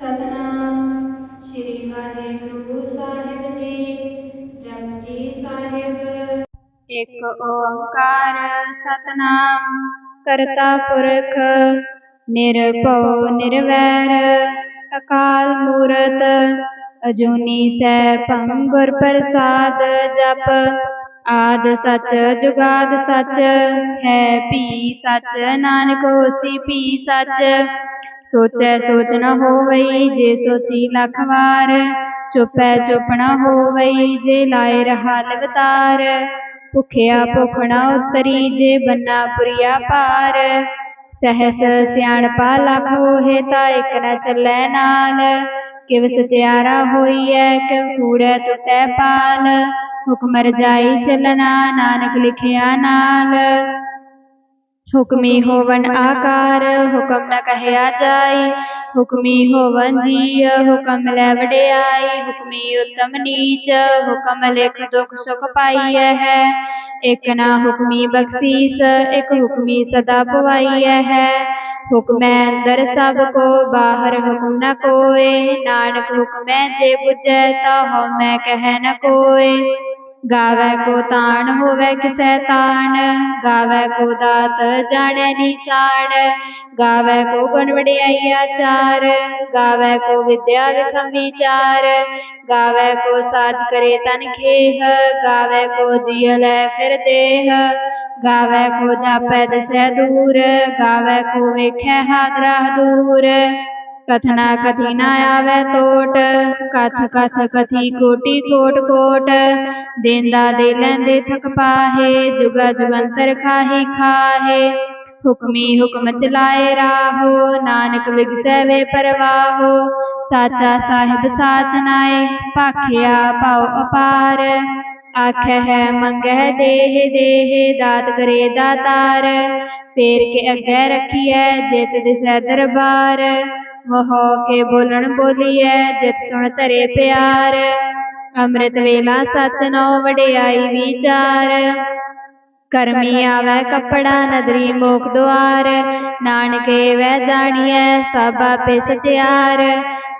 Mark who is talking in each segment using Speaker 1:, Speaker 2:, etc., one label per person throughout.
Speaker 1: ਸਤਨਾਮ ਸ੍ਰੀ ਵਾਹਿਗੁਰੂ ਸਾਹਿਬ ਜੀ ਜਪਜੀ ਸਾਹਿਬ ਇੱਕ ਓੰਕਾਰ ਸਤਨਾਮ ਕਰਤਾ ਪੁਰਖ ਨਿਰਭਉ ਨਿਰਵੈਰ ਅਕਾਲ ਮੂਰਤ ਅਜੂਨੀ ਸੈਭੰ ਗੁਰ ਪ੍ਰਸਾਦ ਜਪ ਆਦ ਸੱਚ ਜੁਗਾਦ ਸੱਚ ਹੈ ਭੀ ਸੱਚ ਨਾਨਕ ਹੋਸੀ ਭੀ ਸੱਚ ਸੋਚੈ ਸੋਚ ਨ ਹੋਵਈ ਜੇ ਸੋਚੀ ਲੱਖ ਵਾਰ ਚੁਪੈ ਚੁਪ ਨ ਹੋਵਈ ਜੇ ਲਾਏ ਰਹਾ ਲਵਤਾਰ ਭੁਖਿਆ ਭੁਖ ਨ ਉਤਰੀ ਜੇ ਬੰਨਾ ਪੁਰੀਆ ਪਾਰ ਸਹਸ ਸਿਆਣਪਾ ਲਖ ਹੋਏ ਤਾ ਇਕ ਨ ਚੱਲੈ ਨਾਲ ਕਿਵ ਸਚਿਆਰਾ ਹੋਈਐ ਕਿਵ ਕੂੜੈ ਟੁੱਟੈ ਪਾਲ ਹੁਕਮ ਰਜਾਈ ਚੱਲਣਾ ਨਾਨਕ ਲਿਖਿਆ ਨਾਲ हुक्मी होवन आकार, हुक्म न कहया जाय हुक्मी होवन जी हुक्म लैवडे आई हुक्मी उत्तम नीच, हुक्म लिख दुख सुख पाई है। एक ना हुक्मी बख्शीस, एक हुक्मी सदा पवाई है। हुक्म अंदर सबको, बाहर हुक्म न कोय नानक हुक्म जे बुझे, ताहो मैं कह न कोई गावे को ताण होवे किसे ताण गावे को दात जाने निशान, गावे को गणवड़े आचार, गावे को विद्या विखम विचार गावे को साज करे तन खेह, गावे को जियल फिर देह, गावे को जापै दसे दूर, गावे को वेख हादरा दूर। कथना कथी आवे कोट कथ कथ कथी कोटि कोट कोट। देंदा दे लेंदे थक पाहे, जुगा जुगंतर खाही खाहे। हुक्मी हुक्म चलाए राहो, नानक विगसै वे परवाहो। साचा साहिब साच नाए, पाखिया पाओ अपार। आख है मंगह देह देह, दात करे दातार। फेर के अगै रखिए, जित दिसै दरबार। मोह के बोलन बोलिए जत सुन तरे प्यार। अमृत वेला सच नो वडियाई विचार। करमी आवे कपड़ा नदरी मोख द्वार नानके वह जानिए सब आपे सचयार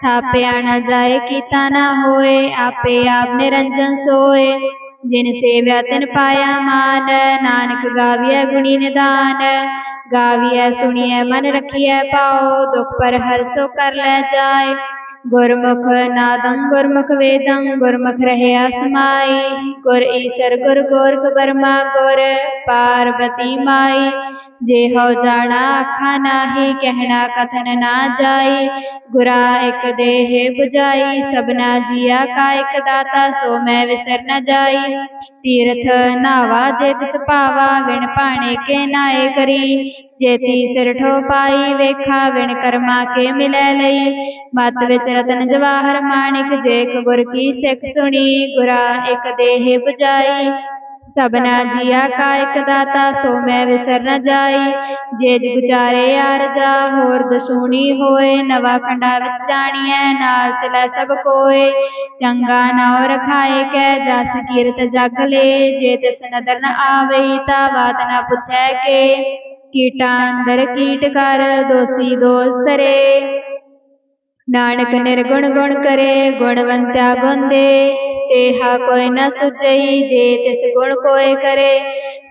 Speaker 1: थापया न जाए कीता ना होए, आपे आप निरंजन सोए। जिन सेव्या तिन पाया मान, नानक गाविया गुणी निदान। गाविय सुनिय मन रखिय पाओ, दुख पर हर्षो कर ले जाए। गुरमुख नादं, गुरमुख वेदं, गुरमुख रहे आसमाई। गुर ईश्वर, गुर गोरख, बर्मा गुर, पार्वती माई। जे हो जाना अखा नाही, कहना, कथन ना जाय गुरा एक देह बुझाई सबना जिया का एक दाता, सो मैं विसर न जाई। तीर्थ नावा जेत पावा, विण पाने के नाए करी। जेती सिरठो पाई वेखा विण कर्मा के मिलै लई। मत विच रतन जवाहर माणिक जेक गुर की सिख सुनी गुरा एक देह बुझाई। सबना जिया का एक दाता, सो मैं विसर न जाई। जेज गुचारे यार जा, होर दसूनी होए। नवा खंडा विच जानिए, नाल चले सब कोए। चंगा नाव रखाए कै, जस कीरत जग ले। जे तिस नदर न आवई, ता बात न पुछे के। कीटा अंदर कीट कर, दोषी दोष तरे नानक निर्गुण गुण करे, गुणवंत्या गुंदे। तेहा कोय न सुजई जे तिस गुण कोय करे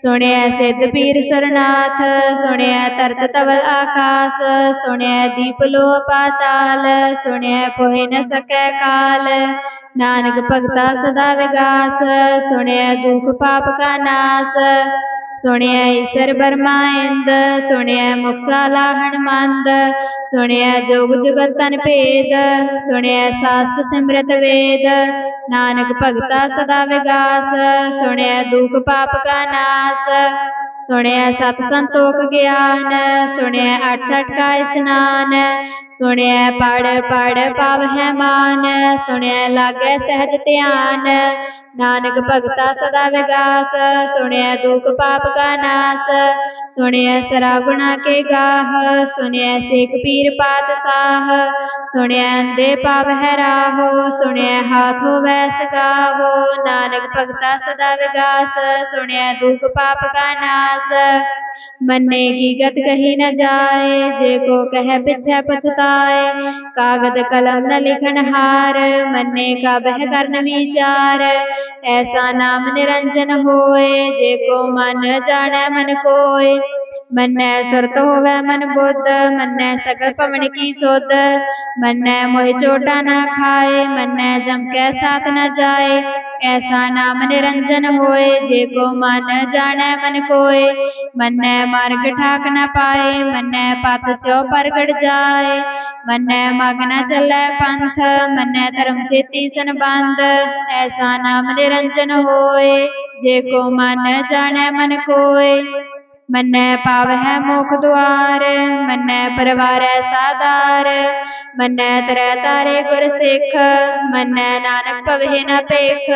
Speaker 1: सुनया सिद्ध पीर सरनाथ सुनया तरत तवल आकाश सुनया दीप लो पाताल सुनया पोहे न सकै काल नानक भगता सदा विगास सुनया दुख पाप का नास ਨਾਨਕ ਭਗਤਾ ਸਦਾ ਵਿਗਾਸ ਸੁਣਿਆ ਦੁਖ ਪਾਪ ਕਾ ਨਾਸ ਸੁਣਿਆ ਈਸਰ ਬਰਮਾ ਇੰਦ ਸੁਣਿਆ ਮੁਕਸਾ ਲਾਹਣ ਮੰਦ ਸੁਣਿਆ ਜੋਗ ਜੁਗਤ ਤਨ ਭੇਦ ਸੁਣਿਆ ਸਾਸਤ ਸਿਮਰਤ ਵੇਦ ਨਾਨਕ ਭਗਤਾ ਸਦਾ ਵਿਗਾਸ ਸੁਣਿਆ ਦੁਖ ਪਾਪ ਕਾ ਨਾਸ ਸੁਣਿਆ ਸਤ ਸੰਤੋਖ ਗਿਆਨ ਸੁਣਿਆ ਅਠ ਸਠ ਕਾ ਇਸਨਾਨ ਸੁਣਿਆ ਪੜ ਪੜ ਪਾਵਹਿ ਮਾਨ ਸੁਣਿਆ ਲਾਗੈ ਸਹਿਜ ਧਿਆਨ ਨਾਨਕ ਭਗਤਾ ਸਦਾ ਵਿਗਾਸ ਸੁਣਿਆ ਦੁਖ ਪਾਪ ਕਾ ਨਾਸ ਸੁਣਿਆ ਸਰਾ ਗੁਣਾ ਕੇ ਗਾਹ ਸੁਣਿਆ ਸੇਖ ਪੀਰ ਪਾਤ ਸਾਹ ਸੁਣਿਆ ਅੰਦੇ ਪਾਵਹਿ ਰਾਹੋ ਸੁਣਿਆ ਹਾਥ ਹੋਵੈ ਸਗਾਵੋ ਨਾਨਕ ਭਗਤਾ ਸਦਾ ਵਿਗਾਸ ਸੁਣਿਆ ਦੁਖ ਪਾਪ ਕਾ ਨਾਸ मन्ने की गत कही न जाए जे को कह पिछे पछताए कागद कलम न लिखन हार मन्ने का बह करन विचार ऐसा नाम निरंजन होए जे को मन जाने मन कोय मन्ने सुरत होवे मन बुद्ध, मन्ने सकल पवन की सोध मन्ने मोहि चोटा न खाए, मन्ने जम के साथ न जाए। ऐसा नाम निरंजन होए, जे को मन जाने मन कोय मन्ने मार्ग ठाक न पाए, मन्ने पथ स्यो परगट जाए। मन्ने मग न चले पंथ, मन्ने धर्म छेती सन बंद ऐसा नाम निरंजन होए, जे को मन जाने मन कोय मन्ने पावह मुख द्वार, मन्ने परवार सादार, मन्ने तरै तारे गुर मन्ने नानक पवहि न पेख।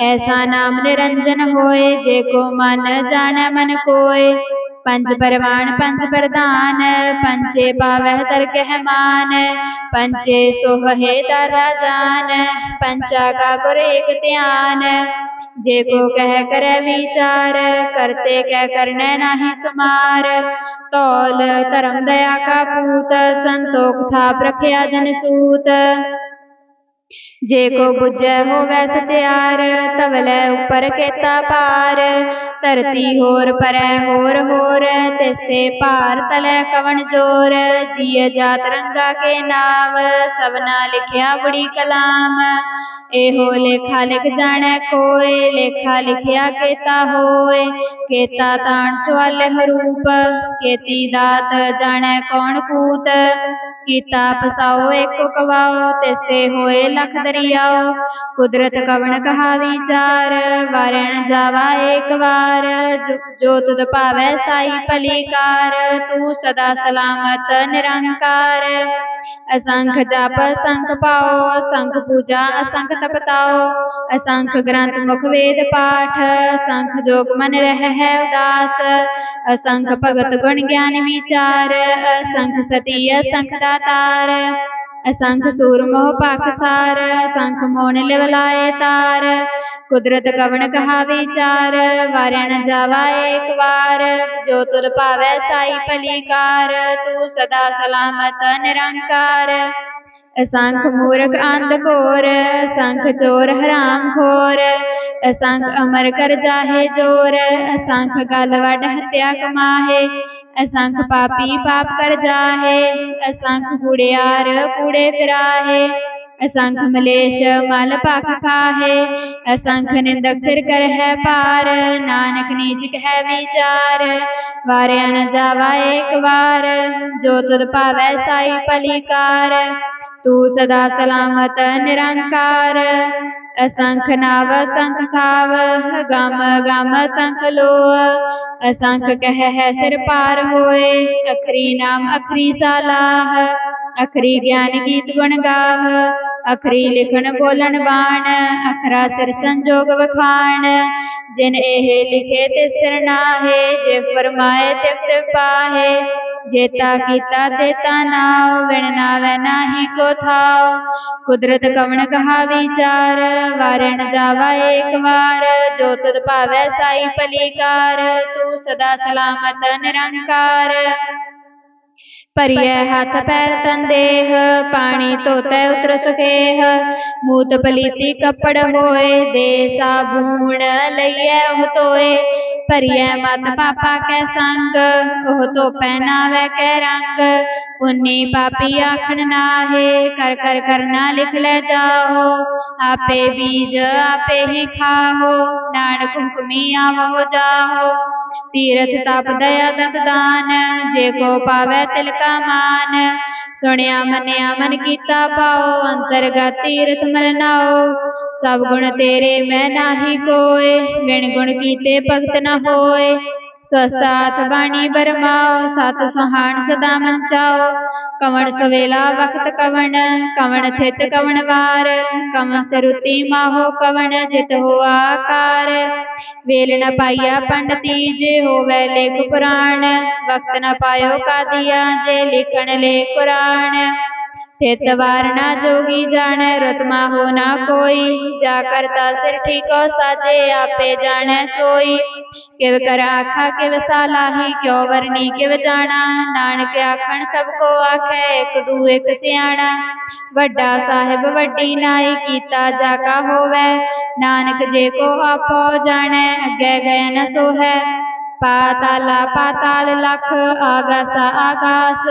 Speaker 1: ऐसा नाम निरंजन होए, जे को मन जाने मन कोय पंच परवान पंच प्रधान, पंचे पावह तरकह मान। पंचे सोह हे दर जान, पंचा का गुर एक ध्यान। जे को कह कर विचार, करते कह करने नाही सुमार। तौल धर्म दया का पूत, संतोख था प्रख्या जन सूत जे को बुझै होवै सचियार तवलै ऊपर केता पार। धरती होर परै होर होर, तिसते पार तलै कवन ज़ोर। जिय जात रंगा के नाव, सबना लिखिया बड़ी कलाम। एहो लेखा लिख जाने कोय लेखा लिखिया केता होय केता ताण सवाल हरूप, केती दात जाने कौन कूत। ਕੀਤਾ ਫਸਾਓ ਇੱਕ ਕਵਾਓ ਤਿਸਤੇ ਹੋਏ ਲਖ ਦਰਿਆਓ ਕੁਦਰਤ ਕਵਣ ਕਹਾ ਵਿਚਾਰ ਵਾਰਣ ਜਾਵਾ ਇੱਕ ਵਾਰ ਜੋ ਤੁਧ ਭਾਵੈ ਸਾਈ ਭਲੀਕਾਰ ਤੂੰ ਸਦਾ ਸਲਾਮਤ ਨਿਰੰਕਾਰ असंख जाप असंख पाओ असंख पूजा असंख तपताओ असंख ग्रंथ मुख वेद पाठ असंख जोग मन रह है उदास असंख भगत गुण ज्ञान विचार असंख सती असंख दातार। असंख सूर मोह पाकसार असंख्य मोन लिवलाए तार। कुदरत कवन कहा विचार, वारे जावा एक बार जो तुल पावे साई पलीकार तू सदा सलामत निरंकार। असंख मूर्ख अंध घोर असंख चोर हराम खोर। असंख अमर कर जाहे ज़ोर, असंख गल वड हत्या कमाहे। असंख पापी पाप कर जाहे असंख गुड़ियार कूड़े फिराहे। असंख मलेश मल पाख खाहे असंख्य निंदक सिर कर है पार। नानक नीच है विचार। वारिया न जावा एक बार जो तुद पावै साई पलिकार तू सदा सलामत निरंकार। असंख नाव असंख खाव। गम गम असंख लो असंख कह है सिर पार होए। अखरी नाम अखरी सालाह। अखरी ज्ञान गीत गुण गाह। अखरी लिखण बोलन बाण अखरा सिर संजोग वखाण जिन एह लिखे ते सिर नाहे जे फरमाए ते पाहे जेता कीता तेता नाव विण नावे नाही को थाव कुदरत कवन कहा विचार, वारण जावा एक बार जो तुद पावे साई पलीकार तू सदा सलामत निरंकार। परिय हाथ पैर तन देह पानी तोतै उतर सकेह मूत पलीती कपड़ होए दे साबून लइए तोए परिय मत पापा कै संग। ओह तो, तो पहनावे कै रंग। उन्नी पापी आखन नाहे। कर कर करना लिख ले जाओ। आपे बीज आपे ही खाहो नानक हुक्मी आवो जाहो तीरथ तप दया दत दान। जे को पावे तिलका मान। ਸੁਣਿਆ ਮੰਨਿਆ ਮਨ ਕੀਤਾ ਪਾਓ ਅੰਤਰਗਤ ਤੀਰਥ ਮਲ ਨਾਓ ਸਭ ਗੁਣ ਤੇਰੇ ਮੈਂ ਨਾਹੀ ਕੋਏ ਵਿਣ ਗੁਣ ਕੀਤੇ ਭਗਤ ਨ ਹੋਏ સ્વસ્થાથ વાણી બરમાઓ સાત સોહાણ સદા મંચાઓ કવણ સવેલા વખત કવણ કવણ થેત કવણ વાર કવણ સરુતિ માહો કવણ જિત હો આકાર વેલ ન પાયા પંડતી જે હોવે લેખ પુરાણ વખત ન પાયો કાદિયા જે લેખણ લે પુરાણ હેતવારના જોગી જાણે રતમાં હો ના કોઈ જા કરતા સિર ઠીકો સાજે આપે જાણે સોઈ કેવ कर आखा, किव सालाही क्यों वरनी किव जाना नानक आखण, सबको आखे, एक दू, एक सियाणा। वड्डा साहेब, वड्डी नाई कीता जाका होवे। नानक जे को आपो जाने अगे गए न सोहे। पाताल पाताल लख, आगास आकाश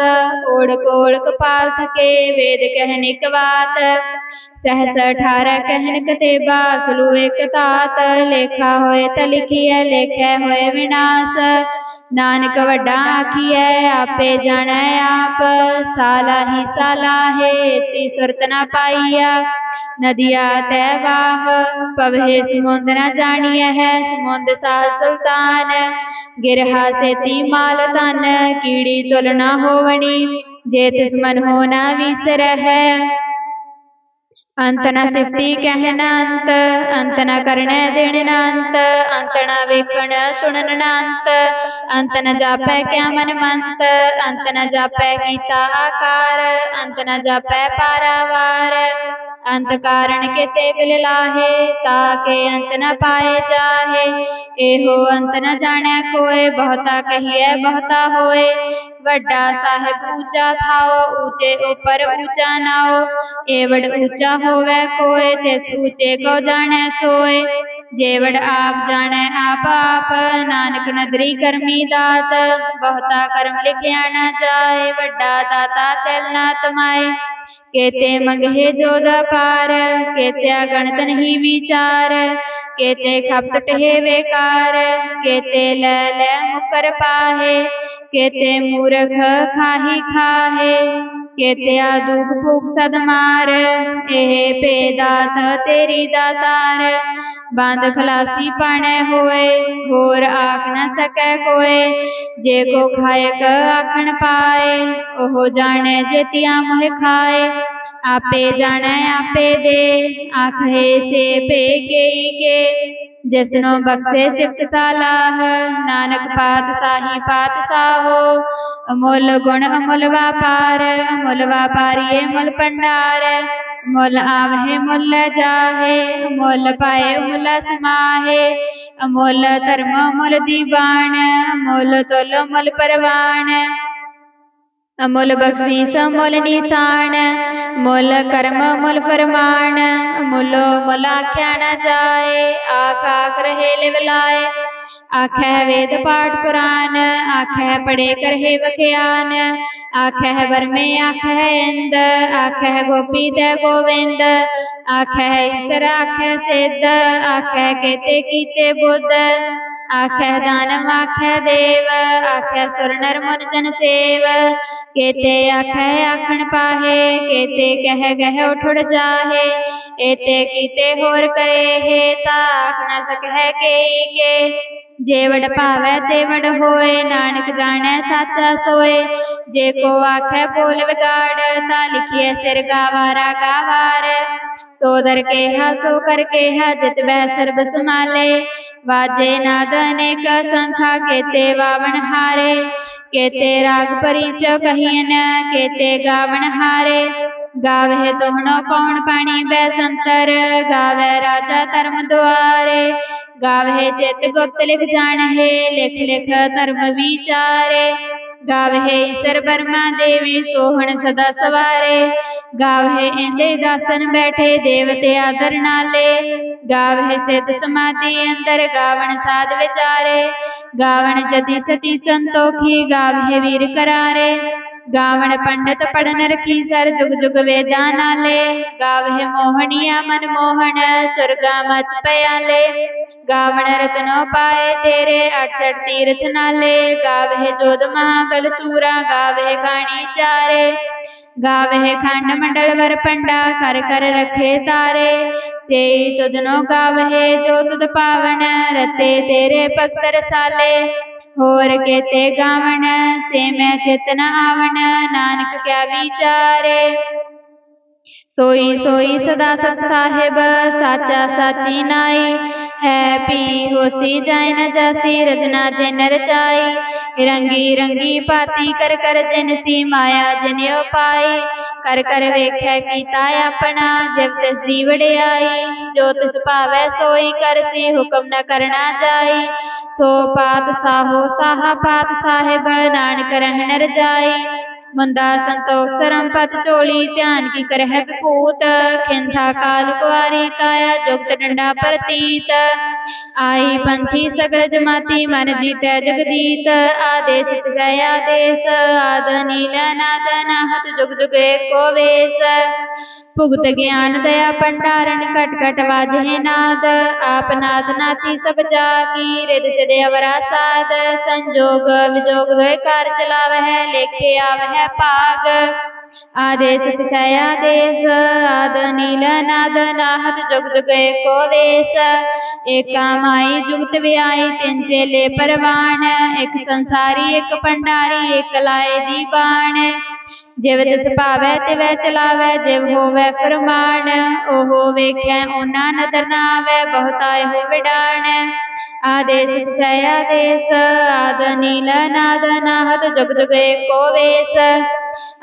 Speaker 1: ओढ़क ओढ़क पाल थके वेद कहने के बात। सहस अठारह कहन कते बासलू एक तात। लेखा होए त लिखिय, लेखे होए विनाश। ਲਿਖੀਐ ਲੇਖੈ ਹੋਏ ਵਿਨਾਸ਼ ਨਾਨਕ ਵੱਡਾ ਆਖੀਐ ਆਪੇ ਜਾਣੈ ਆਪ ਸਾਲਾਹੀ ਸਾਲਾਹੇ ਤੀ ਸੁਰਤ ਨਾ ਪਾਈਆ ਨਦੀਆ ਤੈ ਵਾਹ ਪਵਹਿ ਸਮੁੰਦ ਨ ਜਾਣੀਐ ਹੈ ਸਮੁੰਦ ਸਾਹ ਸੁਲਤਾਨ ਗਿਰਹਾ ਸੇਤੀ ਮਾਲ ਤਨ ਕੀੜੀ ਤੁਲ ਨਾ ਹੋਵਣੀ ਜੇ ਤਿਸ ਮਨ ਹੋ ਨਾ ਵਿਸਰਹਿ अंतना सिफ्ती कहनांत अंतना करण देनांत अंतना वेखण सुननांत अंतना जाप क्या मन मंत अंतना जाप गीता आकार अंतना जाप पारावार। अंत कारण के तेबिल लाहे ताके अंत न पाए जाहे। एहो अंत न जाने कोय बहुता कहिए बहुता होए वड्डा साहेब ऊँचा थाओ ऊँचे ऊपर ऊँचा नाओ एवड ऊँचा होवे कोय ते ऊँचे को जाने सोए जेवड़ आप जाने आप आप, नानक नदरी करमी दात, बहुता कर्म लिखिया न जाए वड्डा दाता तैलना तमाए केते मंगहे जोदा पार केते गणत नहीं विचार, केते खप टहे बेकार केते लै ले मुकर पाहे, केते मूर्ख खाही खाहे। केत्या दुख भूख सदमार एहे पेदात तेरी दातार। बाँध खलासी पाने होए घोर आख न सके कोए। जे को खायक आखन पाए ओह जाने जेतिया मोह खाए। आपे जाने आपे दे आखे से पे के, के। जैसनो बक्से सिफतसालाह नानक पात साही पात साहो। अमोल गुण अमूल व्यापार अमूल व्यापारी अमोल भंडार। मुल आवहे मुल जाहे मुल पाए अमोल समाहे। अमूल धर्म मुल दीवान अमूल तुल मुल परवान। अमूल बख्शीस अमूल निशान मूल कर्म मूल फरमान मुलो मुलाख्या न जाए आख आख लिवलाए आख है वेद पाठ पुराण आख है पढ़े कर हे वख्यान आख है वर आख है इंद आख है गोपी तय गोविंद आख है ईश्वर आख सिद्ध आख है कीते बुद्ध। ਸਿੱਧ ਆਖੈ ਕੇਤੇ ਕੀਤੇ ਬੁੱਧ ਆਖੈ ਦਾਨਵ ਆਖੈ ਦੇਵ ਆਖੈ ਸੁਰ ਨਰ ਮਨ ਜਨ ਸੇਵ ਕੇਤੇ ਆਖੈ ਆਖਣ ਪਾਹੇ ਕੇਤੇ ਕਹਿ ਗਹਿ ਉਠੜ ਜਾਹੇ ਏਤੇ ਕੀਤੇ ਹੋਰ ਕਰੇ ਹੈ ਤਾ ਆਖ ਨ ਸਕਹਿ ਕੇਈ ਕੇ ਜੇ ਵਡ ਭਾਵੈ ਤੇ ਵਡ ਹੋਏ ਨਾਨਕ ਜਾਣੈ ਸਾਚਾ ਸੋਏ ਜੇ ਕੋ ਆਖੈ ਬੋਲ ਵਿਗਾੜ ਤਾ ਲਿਖੀਐ ਸਿਰ ਗਾਵਾਰਾ ਗਾਵਾਰ ਸੋ ਦਰ ਕੇਹਾ ਸੋ ਕਰ ਕੇਹਾ ਜਿਤ ਬਹਿ ਸਰਬ ਸਮਾਲੇ वाजे नादने का संखा केते वावण हारे, केते राग परिस्यो कहियन न, केते गावन हारे। गावे तोहणो पौन पानी बैसंतर गावे राजा धर्म द्वारे गावे चेत गुप्त लिख जान है, लिख लिख धर्म विचारे। गाव है ईसर बर्मा देवी सोहन सदा सवारे। गाव है इंदे दासन बैठे देवते आदर नाले। गाव है सिद्ध समाधि अंदर गावन साध विचारे। गावन जति सती संतोखी गाव है वीर करारे। गावण पंडित पढ़ की सर जुग जुग वेदाना ले गावहे मोहनिया मन मोहन स्वर्गा मच पयाले गावण रत्नो पाए तेरे अड़सठ तीर्थ नाले गावहे जोध महाबल सूरा गावे गाणी चारे गावहे खंड मंडल वर पंडा कर कर रखे तारे से तुदनो गावहे जो तुद पावन रते तेरे भक्त रसाले और कहते गावन से मैं चेतन आवन नानक क्या विचारे सोई सोई सदा सत साहेब साचा साची नाई है पी होसी जाय न जासी रजना जिन रचाई रंगी रंगी पाती कर कर जन सी माया जन्यो पाई कर कर वेख्या कीता अपना जब तस दीवड़े आई। जो तुझ पावै सोई कर सी हुक्म न करना जाई। सो पात साहो साहा पात साहेब, नानक रहन जाई। मुंदा संतोख सरम पत चोली ध्यान की कर है खिंथा काल कुआरी काया जुगत डंडा प्रतीत। आई पंथी सगल जमाती मन जीत जगदीत, आदेश जय आदेश आद नील नाद नाहत जुग जुग एको वेश। भुगत ज्ञान दया भंडारण घट घट वाजे नाद। आप नाद नाती सब जागी। रिद सदे अवरा साध संजोग विजोग कार चलाव है लेखे आव है पाग। आदेश आदेश। आद नील नाद नाहत जुग जुग एको वेश। एका माई जुगत व्याई तिन चेले परवान एक संसारी, एक भंडारी, एक लाए दीवान। ਜਿਵ ਤਿਸ ਭਾਵੈ ਤਿਵੈ ਚਲਾਵੈ ਜਿਵ ਹੋਵੈ ਫਰਮਾਨ ਓਹੋ ਵੇਖੈ ਓਨਾ ਨਦਰ ਨਾਵੈ ਬਹੁਤਾ ਇਹੋ ਵਿਡਾਣ ਆਦੇਸ ਤਿਸੈ ਆਦੇਸ ਆਦ ਨੀਲ ਨਾਦ ਨਾਹਤ ਜੁਗ ਜੁਗ ਏਕੋ ਵੇਸ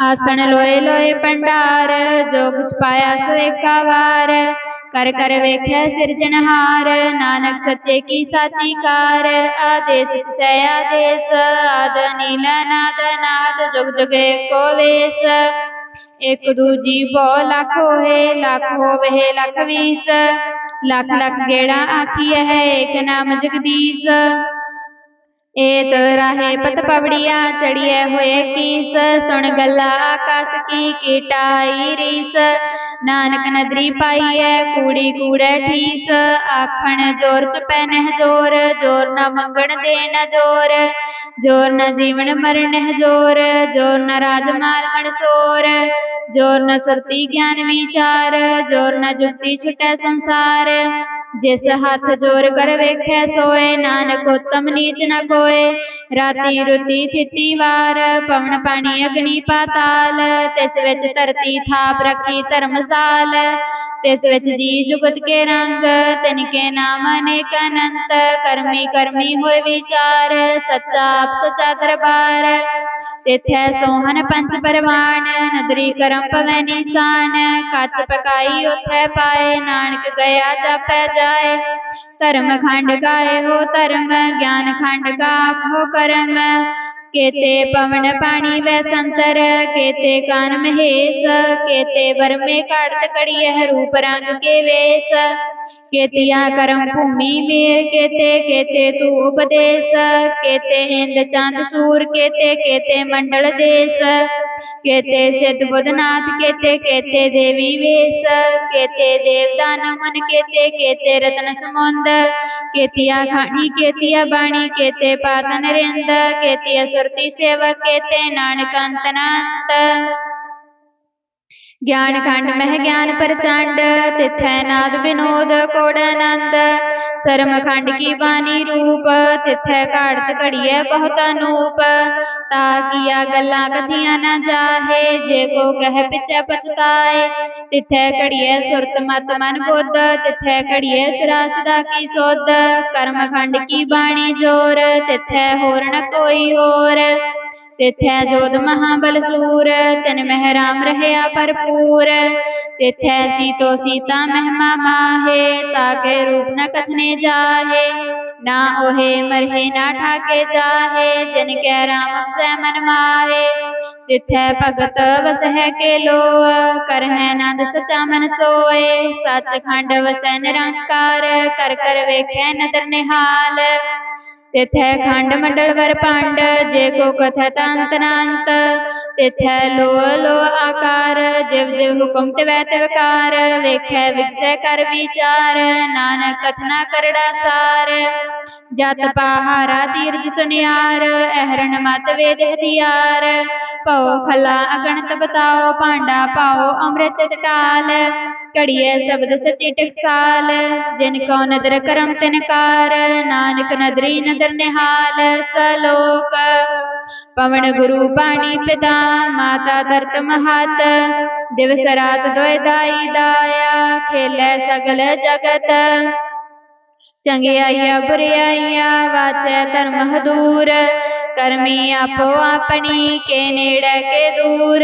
Speaker 1: ਆਸਣ ਲੋਏ ਲੋਏ ਭੰਡਾਰ ਜੋ ਕੁਛ ਪਾਇਆ ਸੋ कर कर वेख्य सृजनहार नानक सत्य की साची कार। आदेश आदेश, आद नील नाद नाद, जुग जुग को वेश। एक दूजी बो लाखो लख हो वह लाख बीस लख लाख गेड़ा आखिय है, एक नाम जगदीश। ए तोराहे पत पवड़िया चढ़िया हुए कीस सुन गला आकाश की कीटाई रीस नानक नदरी पाई है कूड़ी कूड़े ठीस आखण ज़ोर चुपै नह ज़ोर ज़ोर न मंगण दे न ज़ोर ज़ोर न जीवन मरण है ज़ोर ज़ोर न राजमाल मनसोर ज़ोर न सुरती ज्ञान विचार ज़ोर न जुती छुटे संसार जिस हाथ ज़ोर कर वेखे, सोए नानक उत्तम नीच न कोए। राती रुती थिती वार, पवन पानी अग्नि पाताल। तिस विच धरती थाप रखी धर्मसाल तिस विच जी जुगत के रंग तिनके नाम अनेक अनंत। करमी करमी होए विचार, सच्चा आप सच्चा दरबार। तेथ्य सोहन पंच परवान नदरी करम पवै निशान कच पकाई उथै पाए नानक गया जापै जाए धर्म खंड गाए हो धर्म ज्ञान खंड गा हो कर्म। केते पवन पानी वै संतर केते कान महेश केते वर्मे काटत कड़िय रूप रंग के वेश। केतिया करम भूमि मेर केते केते तू उपदेश, केते इंद चाँद सूर, केते केते मंडल देश, केते सिद्ध बुधनाथ केते केते देवी वेश, केते देवदान मन, केते केते रत्न समुंद, केतिया खानी केतिया बाणी, केते पातन रिंद, केतिया सुरती सेवक, केते नानक अंतनांत ज्ञान खंड मह ज्ञान प्रचंड तिथे नाद विनोद कोड आनंद सरम खंड की बानी रूप, तिथै घाड़त घड़िए बहुत अनूप। ता किया गल्ला कथिया न जाहे, जे को कह पिछे पछताए। तिथै घड़िए सुरत मत मन बुद्ध तिथे घड़िए सरास दा की सुध कर्म खंड की बाणी ज़ोर, तिथे होर न कोई होर। तिथै जोध महाबल सूर, तिन मह राम रहया भरपूर। तिथै सीतो सीता महिमा माहे, ताके रूप न कथने जाहे। ना ओहे मरहे, ना ठाके जाहे, जिन कै राम सह मन माहे। तिथै भगत वसह के लो कर है नंद सचा मन सोए सच खंड वसै निरंकार कर कर वेख नदर निहाल। तेथ्य खांडमंडळवर पांड, जे को कथतांतनांत। तेथ्य लो लो आकार, जेव जेव हुकुम तेवै तेवकार वेख्य विक्षय कर विचार, नानक कथना करडा सार। जात पहारा तीर्ज सुनियार, अहरण मत वेद दियार पौ खला अगणत बताओ, पांडा पाओ अमृत तटाल। ਘੜੀਐ ਸ਼ਬਦ ਸਚੀ ਟਕਸਾਲ ਜਿਨ ਕੋ ਨਦਰ ਕਰਮ ਤਿਨਕਾਰ ਨਾਨਕ ਨਦਰੀ ਨਦਰ ਨਿਹਾਲ ਸਲੋਕ ਪਵਨ ਗੁਰੂ ਪਾਣੀ ਪਿਤਾ ਮਾਤਾ ਧਰਤ ਮਹਤ ਦਿਵਸ ਰਾਤ ਦੋਇ ਦਾਈ ਦਾਇਆ ਖੇਲੇ ਸਗਲ ਜਗਤ ਚੰਗਿਆਈਆ ਬੁਰਿਆਈਆ ਵਾਚੈ ਧਰਮ ਹਦੂਰ ਕਰਮੀ ਆਪੋ ਆਪਣੀ ਕੇ ਨੇੜੇ ਕੇ ਦੂਰ